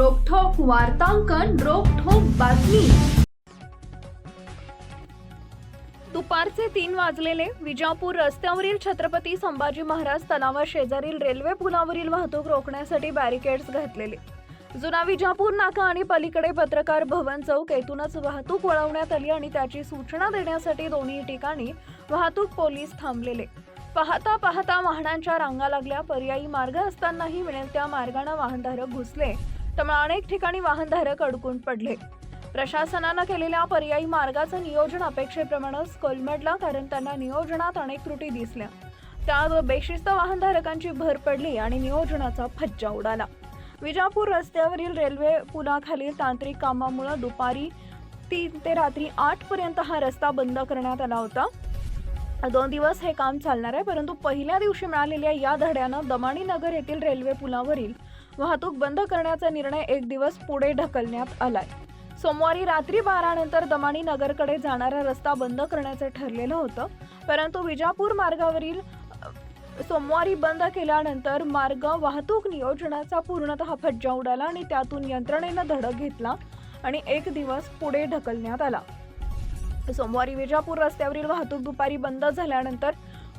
वार्तांकन रोखोक बातमी. दुपारचे तीन वाजलेले विजापूर रस्त्यावरील छत्रपती संभाजी महाराज तलावा शेजारील रेल्वे पुलावरील वाहतूक रोखण्यासाठी बॅरिकेड्स घातलेले. जुना विजापूर नाका आणि पलीकडे पत्रकार भवन चौक येथूनच वाहतूक वळवण्यात आली आणि त्याची सूचना देण्यासाठी दोन्ही ठिकाणी वाहतूक पोलीस थांबलेले. पाहता पाहता वाहनांच्या रांगा लागल्या. पर्यायी मार्ग असतानाही मिळेल त्या मार्गाने वाहनधारक घुसले. त्यामुळे अनेक ठिकाणी वाहनधारक अडकून पडले. प्रशासनानं केलेल्या पर्यायी मार्गाचं नियोजन अपेक्षेप्रमाणेच कोलमडला कारण त्यांना नियोजनात अनेक त्रुटी दिसल्या. त्यात बेशिस्त वाहनधारकांची भर पडली आणि नियोजनाचा फज्जा उडाला. विजापूर रस्त्यावरील रेल्वे पुलाखालील तांत्रिक कामामुळे दुपारी तीन ते रात्री आठ पर्यंत हा रस्ता बंद करण्यात आला होता. दोन दिवस हे काम चालणार आहे परंतु पहिल्या दिवशी मिळालेल्या या धड्यानं दमाणी नगर येथील रेल्वे पुलावरील वाहतूक बंद करण्याचा निर्णय एक दिवस पुढे ढकलण्यात आलाय. सोमवारी रात्री बारानंतर दमाणी नगरकडे जाणारा रस्ता बंद करण्याचं ठरलेलं होतं. परंतु विजापूर मार्गावरील सोमवारी बंद केल्यानंतर मार्ग वाहतूक नियोजनाचा पूर्णतः फज्जा उडाला आणि त्यातून यंत्रणेनं धडक घेतला आणि एक दिवस पुढे ढकलण्यात आला. सोमवारी विजापूर रस्त्यावरील वाहतूक दुपारी बंद झाल्यानंतर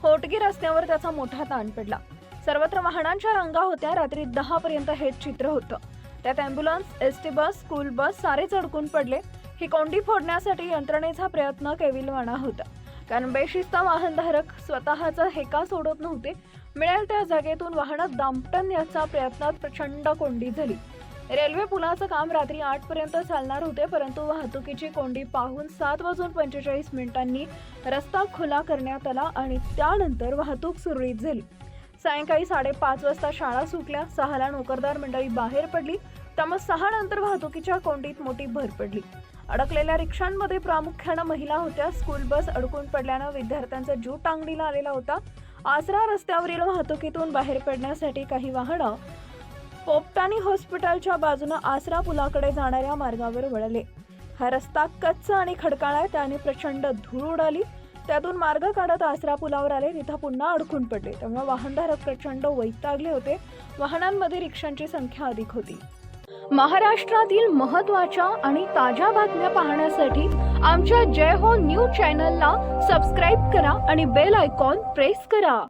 होटगी रस्त्यावर त्याचा मोठा ताण पडला. सर्वत्र वाहनांच्या रांगा होत्या. रात्री दहा पर्यंत हेच चित्र होतं. त्यात ambulance S T bus school bus सारेच अडकून पडले. ही कोंडी फोडण्यासाठी यंत्रणेचा प्रयत्न केविलवाणा होता. कारण बेशिस्त वाहनधारक स्वतःचा हेका सोडत नव्हते. मिळेल त्या जागेतून वाहनात याचा प्रयत्नात प्रचंड कोंडी झाली. रेल्वे पुलाचं काम रात्री आठ पर्यंत चालणार होते परंतु वाहतुकीची कोंडी पाहून सात वाजून पंचेचाळीस मिनिटांनी रस्ता खुला करण्यात आला आणि त्यानंतर वाहतूक सुरळीत झाली. सायंकाळी साडेपाच वाजता शाळा सुटल्या. सहाला नोकरदार मंडळी बाहेर पडली. त्यामुळे सहा नंतर वाहतुकीच्या कोंडीत मोठी भर पडली. अडकलेल्या रिक्षांमध्ये प्रामुख्यानं महिला होत्या. स्कूल बस अडकून पडल्यानं विद्यार्थ्यांचा जीव टांगणीला आलेला होता. आसरा रस्त्यावरील वाहतुकीतून बाहेर पडण्यासाठी काही वाहनं पोपटानी हॉस्पिटलच्या बाजूनं आसरा पुलाकडे जाणाऱ्या मार्गावर वळले. हा रस्ता कच्चा आणि खडकाळा आहे. त्याने प्रचंड धूळ उडाली. त्यातून मार्ग काढत आसरा पुलावर आले. तिथं पुन्हा अडकून पडले. त्यामुळे वाहनधारक प्रचंड वैतागले होते. वाहनांमध्ये रिक्षांची संख्या अधिक होती. महाराष्ट्रातील महत्त्वाच्या आणि ताज्या बातम्या पाहण्यासाठी आमच्या जय हो न्यूज चॅनलला सबस्क्राईब करा आणि बेल आयकॉन प्रेस करा.